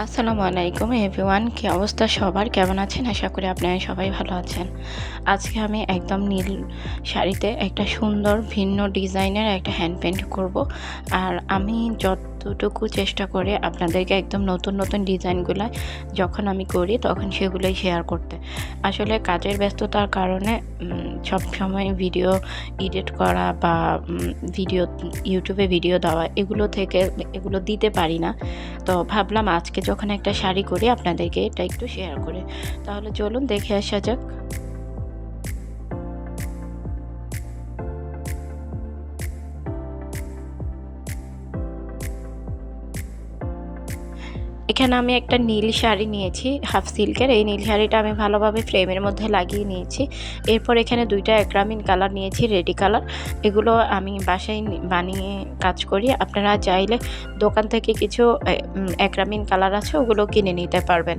আসসালামু আলাইকুম এভরিওয়ান, কী অবস্থা সবার? কেমন আছেন? আশা করি আপনারা সবাই ভালো আছেন। আজকে আমি একদম নীল শাড়িতে একটা সুন্দর ভিন্ন ডিজাইনের একটা হ্যান্ড পেন্ট করব। আর আমি যতটুকু চেষ্টা করে আপনাদেরকে একদম নতুন নতুন ডিজাইনগুলো যখন আমি করি, তখন সেগুলোই শেয়ার করতে। আসলে কাজের ব্যস্ততার কারণে সব সময় ভিডিও এডিট করা বা ভিডিও ইউটিউবে ভিডিও দেওয়া, এগুলো থেকে, এগুলো দিতে পারি না। তো ভাবলাম আজকে যখন একটা শাড়ি করি, আপনাদেরকে এটা একটু শেয়ার করে। তাহলে চলুন, দেখে আসা যাক। এখানে আমি একটা নীল শাড়ি নিয়েছি হাফ সিল্কের এই নীল শাড়িটা আমি ভালোভাবে ফ্রেমের মধ্যে লাগিয়ে নিয়েছি। এরপর এখানে দুইটা একরামিন কালার নিয়েছি রেডি কালার এগুলো আমি বাসায় বানিয়ে কাজ করি। আপনারা চাইলে দোকান থেকে কিছু একরামিন কালার আছে, ওগুলো কিনে নিতে পারবেন।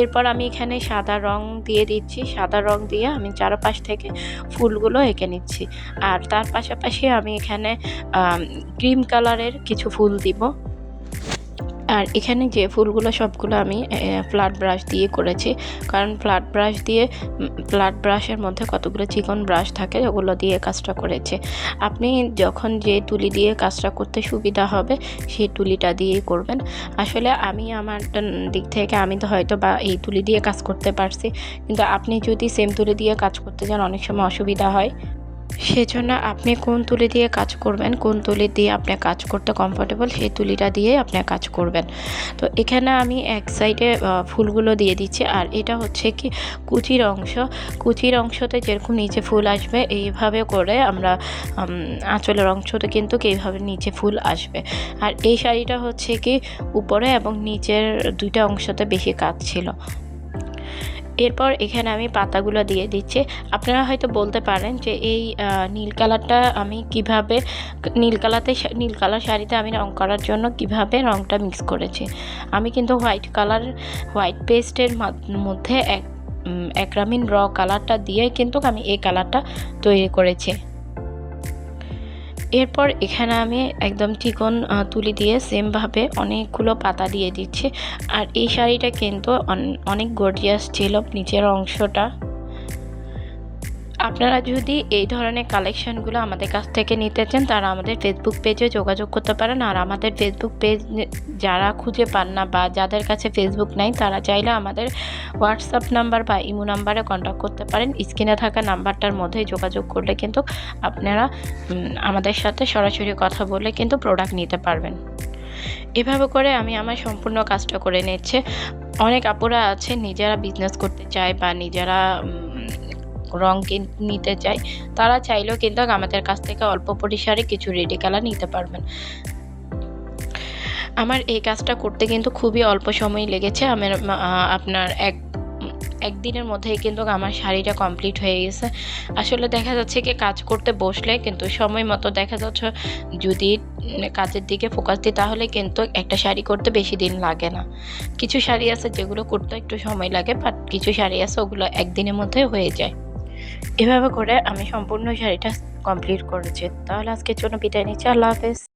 এরপর আমি এখানে সাদা রং দিয়ে দিচ্ছি। সাদা রং দিয়ে আমি চারপাশ থেকে ফুলগুলো এঁকে নিচ্ছি। আর তার পাশাপাশি আমি এখানে ক্রিম কালারের কিছু ফুল দিব। আর এখানে যে ফুলগুলো সবগুলো আমি ফ্ল্যাট ব্রাশ দিয়ে করেছি। কারণ ফ্ল্যাট ব্রাশ দিয়ে ফ্ল্যাট ব্রাশের মধ্যে কতগুলো চিকন ব্রাশ থাকে, ওগুলো দিয়ে কাজটা করেছে। আপনি যখন যে তুলি দিয়ে কাজটা করতে সুবিধা হবে, সেই তুলিটা দিয়েই করবেন। আসলে আমি আমার দিক থেকে আমি তো হয়তো বা এই তুলি দিয়ে কাজ করতে পারছি, কিন্তু আপনি যদি সেম তুলি দিয়ে কাজ করতে যান, অনেক সময় অসুবিধা হয়। সেজন্য আপনি কোন তুলি দিয়ে কাজ করবেন, কোন তুলি দিয়ে আপনি কাজ করতে কমফোর্টেবল সেই তুলিটা দিয়ে আপনি কাজ করবেন। তো এখানে আমি এক সাইডে ফুলগুলো দিয়ে দিচ্ছি, আর এটা হচ্ছে কি কুচির অংশ। কুচির অংশতে যেরকম নিচে ফুল আসবে, এইভাবে করে আমরা আঁচলের অংশতে কিন্তু এইভাবে নিচে ফুল আসবে। আর এই শাড়িটা হচ্ছে কি উপরে এবং নিচের দুইটা অংশতে বেশি কাজ ছিল। এরপর এখানে আমি পাতাগুলো দিয়ে দিচ্ছি। আপনারা হয়তো বলতে পারেন যে এই নীল কালারটা আমি কীভাবে, নীল কালারতে নীল কালার শাড়িতে আমি রং করার জন্য কীভাবে রংটা মিক্স করেছি। আমি কিন্তু হোয়াইট কালার, হোয়াইট পেস্টের মধ্যে এক একরামিন র কালারটা দিয়ে কিন্তু আমি এই কালারটা তৈরি করেছি। এরপর এখানে আমি একদম চিকন তুলি দিয়ে সেমভাবে অনেকগুলো পাতা দিয়ে দিচ্ছি। আর এই শাড়িটা কিন্তু অনেক গর্জিয়াস ছিল, নিচের অংশটা। আপনারা যদি এই ধরনের কালেকশানগুলো আমাদের কাছ থেকে নিতে চান, তারা আমাদের ফেসবুক পেজে যোগাযোগ করতে পারেন। আর আমাদের ফেসবুক পেজ যারা খুঁজে পান না বা যাদের কাছে ফেসবুক নাই, তারা চাইলে আমাদের হোয়াটসঅ্যাপ নাম্বার বা ইমো নাম্বারে কন্ট্যাক্ট করতে পারেন। স্ক্রিনে থাকা নাম্বারটার মধ্যে যোগাযোগ করলে কিন্তু আপনারা আমাদের সাথে সরাসরি কথা বলে কিন্তু প্রোডাক্ট নিতে পারবেন। এভাবে করে আমি আমার সম্পূর্ণ কাজটা করে নিচ্ছে। অনেক আপুরা আছে, নিজেরা বিজনেস করতে চায় বা নিজেরা রং নিতে চাই, তারা চাইলেও কিন্তু আমাদের কাছ থেকে অল্প পরিসরে কিছু রেডি কালার নিতে পারবেন। আমার এই কাজটা করতে কিন্তু খুবই অল্প সময় লেগেছে। আমার আপনার এক, একদিনের মধ্যেই কিন্তু আমার শাড়িটা কমপ্লিট হয়ে গেছে। আসলে দেখা যাচ্ছে কি, কাজ করতে বসলে কিন্তু সময় মতো দেখা যাচ্ছে যদি কাজের দিকে ফোকাস দিই, তাহলে কিন্তু একটা শাড়ি করতে বেশি দিন লাগে না। কিছু শাড়ি আছে যেগুলো করতে একটু সময় লাগে বাট কিছু শাড়ি আছে ওগুলো একদিনের মধ্যে হয়ে যায়। এভাবে করে আমি সম্পূর্ণ শাড়িটা কমপ্লিট করেছি। তাহলে আজকের জন্য বিদায় নিচ্ছি। আল্লাহ হাফেজ।